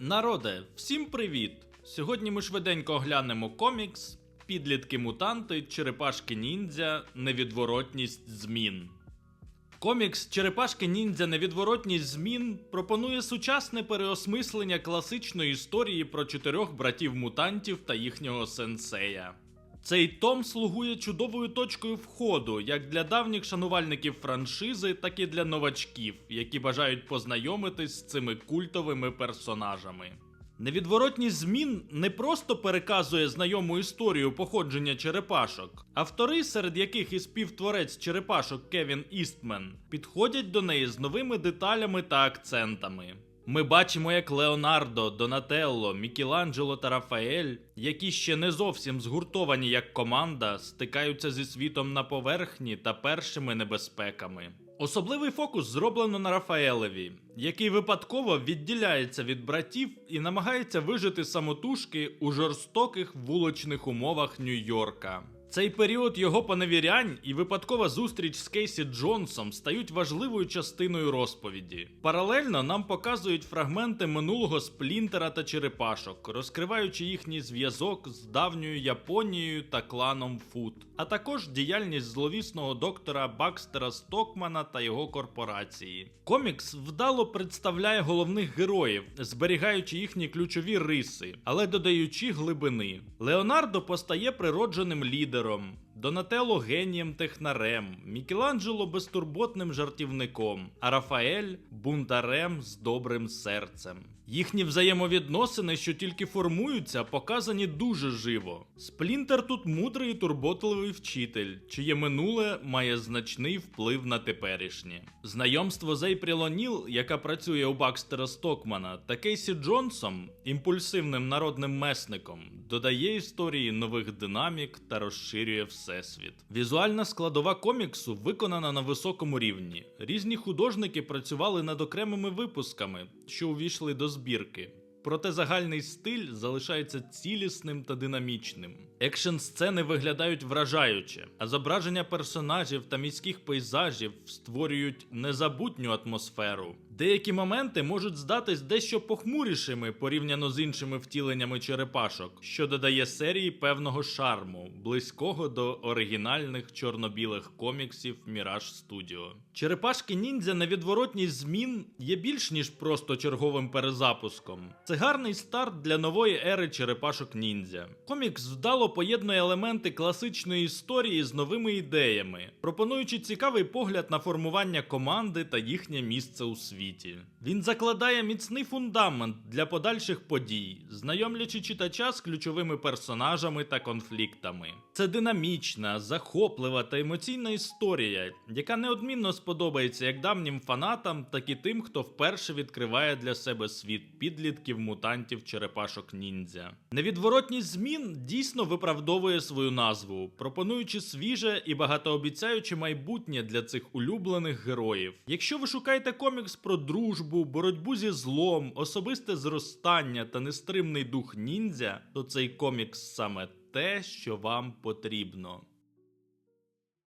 Народе, всім привіт! Сьогодні ми швиденько оглянемо комікс Підлітки мутанти, черепашки ніндзя, невідворотність змін. Комікс Черепашки ніндзя Невідворотність змін пропонує сучасне переосмислення класичної історії про чотирьох братів-мутантів та їхнього сенсея. Цей том слугує чудовою точкою входу як для давніх шанувальників франшизи, так і для новачків, які бажають познайомитись з цими культовими персонажами. Невідворотність змін не просто переказує знайому історію походження черепашок. Автори, серед яких і співтворець черепашок Кевін Істмен, підходять до неї з новими деталями та акцентами. Ми бачимо, як Леонардо, Донателло, Мікеланджело та Рафаель, які ще не зовсім згуртовані як команда, стикаються зі світом на поверхні та першими небезпеками. Особливий фокус зроблено на Рафаелеві, який випадково відділяється від братів і намагається вижити самотужки у жорстоких вуличних умовах Нью-Йорка. Цей період його поневірянь і випадкова зустріч з Кейсі Джонсом стають важливою частиною розповіді. Паралельно нам показують фрагменти минулого сплінтера та черепашок, розкриваючи їхній зв'язок з давньою Японією та кланом Фут, а також діяльність зловісного доктора Бакстера Стокмана та його корпорації. Комікс вдало представляє головних героїв, зберігаючи їхні ключові риси, але додаючи глибини. Леонардо постає природженим лідером лідером Донателло генієм технарем, Мікеланджело безтурботним жартівником, а Рафаель бунтарем з добрим серцем. Їхні взаємовідносини, що тільки формуються, показані дуже живо. Сплінтер тут мудрий і турботливий вчитель, чиє минуле має значний вплив на теперішнє. Знайомство з Ейпріл О'Ніл, яка працює у Бакстера Стокмана, та Кейсі Джонсом, імпульсивним народним месником, додає історії нових динамік та розширює всесвіт. Візуальна складова коміксу виконана на високому рівні. Різні художники працювали над окремими випусками, що увійшли до збірки. Проте загальний стиль залишається цілісним та динамічним. Екшн сцени виглядають вражаюче, а зображення персонажів та міських пейзажів створюють незабутню атмосферу. Деякі моменти можуть здатись дещо похмурішими порівняно з іншими втіленнями черепашок, що додає серії певного шарму, близького до оригінальних чорно-білих коміксів Міраж Студіо. Черепашки ніндзя невідворотність змін є більш ніж просто черговим перезапуском. Це гарний старт для нової ери черепашок ніндзя. Комікс вдало поєднує елементи класичної історії з новими ідеями, пропонуючи цікавий погляд на формування команди та їхнє місце у світі. Він закладає міцний фундамент для подальших подій, знайомлячи читача з ключовими персонажами та конфліктами. Це динамічна, захоплива та емоційна історія, яка неодмінно сподобається як давнім фанатам, так і тим, хто вперше відкриває для себе світ підлітків мутантів черепашок ніндзя. Невідворотність змін дійсно виправдовує свою назву, пропонуючи свіже і багатообіцяюче майбутнє для цих улюблених героїв. Якщо ви шукаєте комікс дружбу, боротьбу зі злом, особисте зростання та нестримний дух ніндзя, то цей комікс саме те, що вам потрібно.